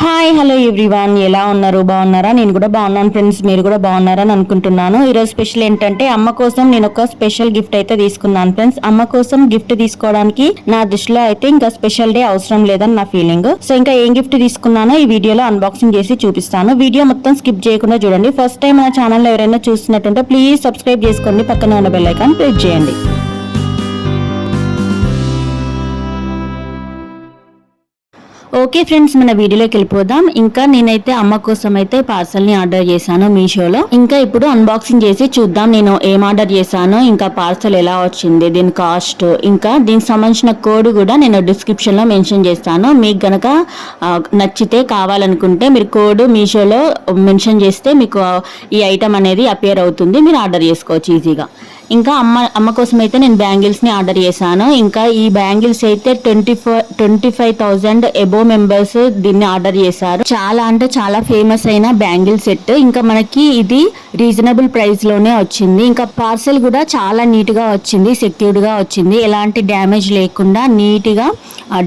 Hi hello everyone ఎలా ఉన్నారు? బాగున్నారా? నేను కూడా బాగున్నాను ఫ్రెండ్స్ మీరు కూడా బాగున్నారని అనుకుంటున్నాను. ఈరోజు స్పెషల్ ఏంటంటే అమ్మ కోసం నేను ఒక స్పెషల్ గిఫ్ట్ అయితే తీసుకున్నాను ఫ్రెండ్స్ అమ్మ కోసం గిఫ్ట్ తీసుకోవడానికి నా దృష్టిలో అయితే ఇంకా స్పెషల్ డే అవసరం లేదని నా ఫీలింగ్ సో ఇంకా ఏం గిఫ్ట్ తీసుకున్నానో ఈ వీడియోలో అన్బాక్సింగ్ చేసి చూపిస్తాను. వీడియో మొత్తం స్కిప్ చేయకుండా చూడండి. ఫస్ట్ టైం మన ఛానల్లో ఎవరైనా చూస్తున్నట్టుంటే ప్లీజ్ సబ్స్క్రైబ్ చేసుకోండి. పక్కన ఉన్న బెల్ ఐకాన్ ప్రెస్ చేయండి. ఓకే ఫ్రెండ్స్ మన వీడియోలోకి వెళ్ళిపోదాం. ఇంకా నేనైతే అమ్మ కోసం అయితే పార్సల్ని ఆర్డర్ చేశాను మీషోలో. ఇంకా ఇప్పుడు అన్బాక్సింగ్ చేసి చూద్దాం నేను ఏం ఆర్డర్ చేశాను ఇంకా పార్సల్ ఎలా వచ్చింది దీని కాస్ట్ ఇంకా దీనికి సంబంధించిన కోడ్ కూడా నేను డిస్క్రిప్షన్లో మెన్షన్ చేస్తాను. మీకు గనక నచ్చితే కావాలనుకుంటే మీరు కోడ్ మీషోలో మెన్షన్ చేస్తే మీకు ఈ ఐటమ్ అనేది అపేర్ అవుతుంది. మీరు ఆర్డర్ చేసుకోవచ్చు ఈజీగా ఇంకా అమ్మ అమ్మ కోసం అయితే నేను బ్యాంగిల్స్ని ఆర్డర్ చేశాను. ఇంకా ఈ బ్యాంగిల్స్ అయితే twenty four twenty five thousand above members దీన్ని ఆర్డర్ చేశారు. చాలా అంటే చాలా ఫేమస్ అయిన బ్యాంగిల్ సెట్. ఇంకా మనకి ఇది రీజనబుల్ ప్రైస్లోనే వచ్చింది. ఇంకా పార్సెల్ కూడా చాలా నీట్గా వచ్చింది సెక్యూర్డ్గా వచ్చింది. ఎలాంటి డ్యామేజ్ లేకుండా నీట్గా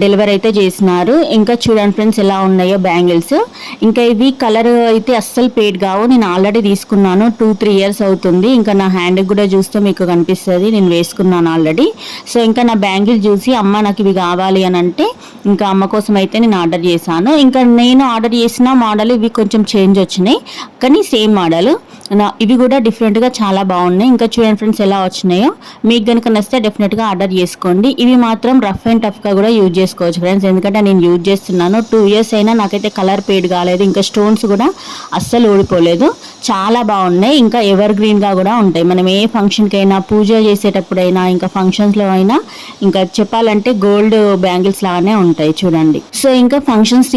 డెలివరీ అయితే చేసినారు. ఇంకా చూడండి ఫ్రెండ్స్ ఎలా ఉన్నాయో బ్యాంగిల్స్. ఇంకా ఇవి కలర్ అయితే అస్సలు పేడ్ కావు. నేను ఆల్రెడీ తీసుకున్నాను. టూ త్రీ ఇయర్స్ అవుతుంది. ఇంకా నా హ్యాండ్ కూడా చూస్తే మీకు కనిపిస్తుంది నేను వేసుకున్నాను ఆల్రెడీ సో ఇంకా నా బ్యాంగిల్ చూసి అమ్మ నాకు ఇవి కావాలి అని అంటే ఇంకా అమ్మ కోసం అయితే నేను ఆర్డర్ చేశాను. ఇంకా నేను ఆర్డర్ చేసిన మోడల్ ఇవి కొంచెం చేంజ్ వచ్చినాయి. కానీ సేమ్ మోడల్ నా ఇవి కూడా డిఫరెంట్గా చాలా బాగున్నాయి. ఇంకా చూడండి ఫ్రెండ్స్ ఎలా వచ్చినాయో. మీకు కనుక నచ్చితే డెఫినెట్గా ఆర్డర్ చేసుకోండి. ఇవి మాత్రం రఫ్ అండ్ టఫ్గా కూడా యూజ్ చేసుకోవచ్చు ఫ్రెండ్స్ ఎందుకంటే నేను యూజ్ చేస్తున్నాను. టూ ఇయర్స్ అయినా నాకైతే కలర్ పేడ్ కాలేదు. ఇంకా స్టోన్స్ కూడా అస్సలు ఊడిపోలేదు. చాలా బాగున్నాయి. ఇంకా ఎవర్ గ్రీన్గా కూడా ఉంటాయి. మనం ఏ ఫంక్షన్కి అయినా పూజ చేసేటప్పుడైనా ఇంకా ఫంక్షన్స్లో అయినా ఇంకా చెప్పాలంటే గోల్డ్ బ్యాంగిల్స్ లాగానే ఉంటాయి చూడండి. సో ఇంకా ఫంక్షన్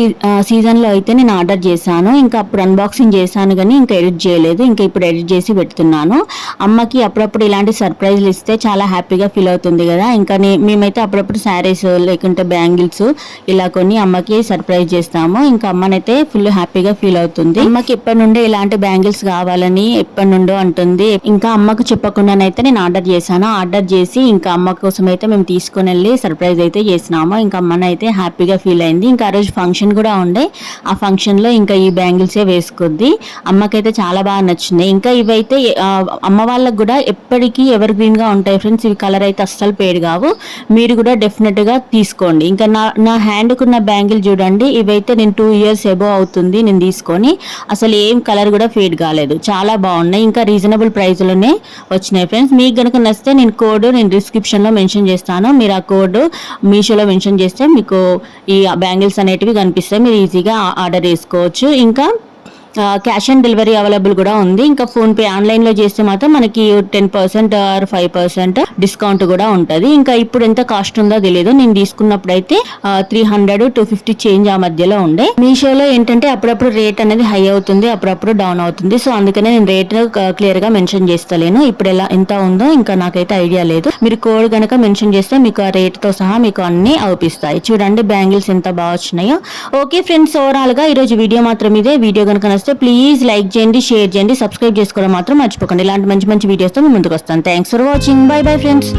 సీజన్లో అయితే నేను ఆర్డర్ చేశాను. ఇంకా అప్పుడు అన్బాక్సింగ్ చేశాను కానీ ఇంకా ఎడిట్ చేయలేదు. ఇంకా ఇప్పుడు ఎడిట్ చేసి పెడుతున్నాను. అమ్మకి అప్పుడప్పుడు ఇలాంటి సర్ప్రైజ్లు ఇస్తే చాలా హ్యాపీగా ఫీల్ అవుతుంది కదా. ఇంకా మేమైతే అప్పుడప్పుడు శారీస్ లేకుంటే బ్యాంగిల్స్ ఇలా కొన్ని అమ్మకి సర్ప్రైజ్ చేస్తాము. ఇంకా అమ్మనైతే ఫుల్ హ్యాపీగా ఫీల్ అవుతుంది. అమ్మకి ఎప్పటి నుండే ఇలాంటి బ్యాంగిల్స్ కావాలని ఎప్పటి నుండో అంటుంది. ఇంకా అమ్మకు చెప్పకుండానైతే నేను ఆర్డర్ చేశాను. ఆర్డర్ చేసి ఇంకా అమ్మ కోసం అయితే మేము తీసుకుని వెళ్ళి సర్ప్రైజ్ అయితే చేసినాము. ఇంకా అమ్మనైతే హ్యాపీగా ఫీల్ అయింది. ఇంకా ఆ రోజు ఫంక్షన్ కూడా ఉండే. ఆ ఫంక్షన్లో ఇంకా ఈ బ్యాంగిల్సే వేసుకుంది అమ్మకైతే చాలా బాగా నచ్చింది ఇంకా ఇవైతే అమ్మ వాళ్ళకు కూడా ఎప్పటికీ ఎవర్ గ్రీన్గా ఉంటాయి ఫ్రెండ్స్. ఇవి కలర్ అయితే అస్సలు పేరు కావు. మీరు కూడా డెఫినెట్గా తీసుకోండి. ఇంకా నా నా హ్యాండ్ కున్న బ్యాంగిల్ చూడండి. ఇవైతే నేను టూ ఇయర్స్ ఎబో అవుతుంది నేను తీసుకొని. అసలు ఏం కలర్ కూడా ఫేడ్ కాలేదు. చాలా బాగున్నాయి. ఇంకా రీజనబుల్ ప్రైస్లోనే వచ్చినాయి ఫ్రెండ్స్. మీకు కనుక నచ్చితే నేను కోడ్ నేను డిస్క్రిప్షన్లో మెన్షన్ చేస్తాను. మీరు ఆ కోడ్ మీషోలో మెన్షన్ చేస్తే మీకు ఈ బ్యాంగిల్స్ అనేటివి కనిపిస్తాయి. మీరు ఈజీగా ఆర్డర్ చేసుకోవచ్చు. ఇంకా క్యాష్ ఆన్ డెలివరీ అవైలబుల్ కూడా ఉంది. ఇంకా ఫోన్ పే ఆన్లైన్లో చేస్తే మాత్రం మనకి ten percent or five percent discount కూడా ఉంటుంది. ఇంకా ఇప్పుడు ఎంత కాస్ట్ ఉందో తెలియదు నేను తీసుకున్నప్పుడు అయితే three hundred two fifty change ఆ మధ్యలో ఉండే. మీషోలో ఏంటంటే అప్పుడప్పుడు రేట్ అనేది హై అవుతుంది అప్పుడప్పుడు డౌన్ అవుతుంది. సో అందుకనే నేను రేట్ క్లియర్గా మెన్షన్ చేస్తలేను. ఇప్పుడు ఎలా ఎంత ఉందో ఇంకా నాకైతే ఐడియా లేదు. మీరు కోడ్ గనక మెన్షన్ చేస్తే మీకు ఆ రేట్తో సహా మీకు అన్ని అవుపిస్తాయి. చూడండి బ్యాంగిల్స్ ఎంత బాగా వచ్చినాయో. ఓకే ఫ్రెండ్స్ ఓవరాల్గా ఈ రోజు వీడియో మాత్రం ఇదే. వీడియో కనుక నచ్చితే ప్లీజ్ లైక్ చేయండి షేర్ చేయండి సబ్స్క్రైబ్ చేసుకోవడం మాత్రం మర్చిపోకండి. ఇలాంటి మంచి మంచి వీడియోస్తో మేము ముందుకు వస్తాను. Thanks for watching bye bye friends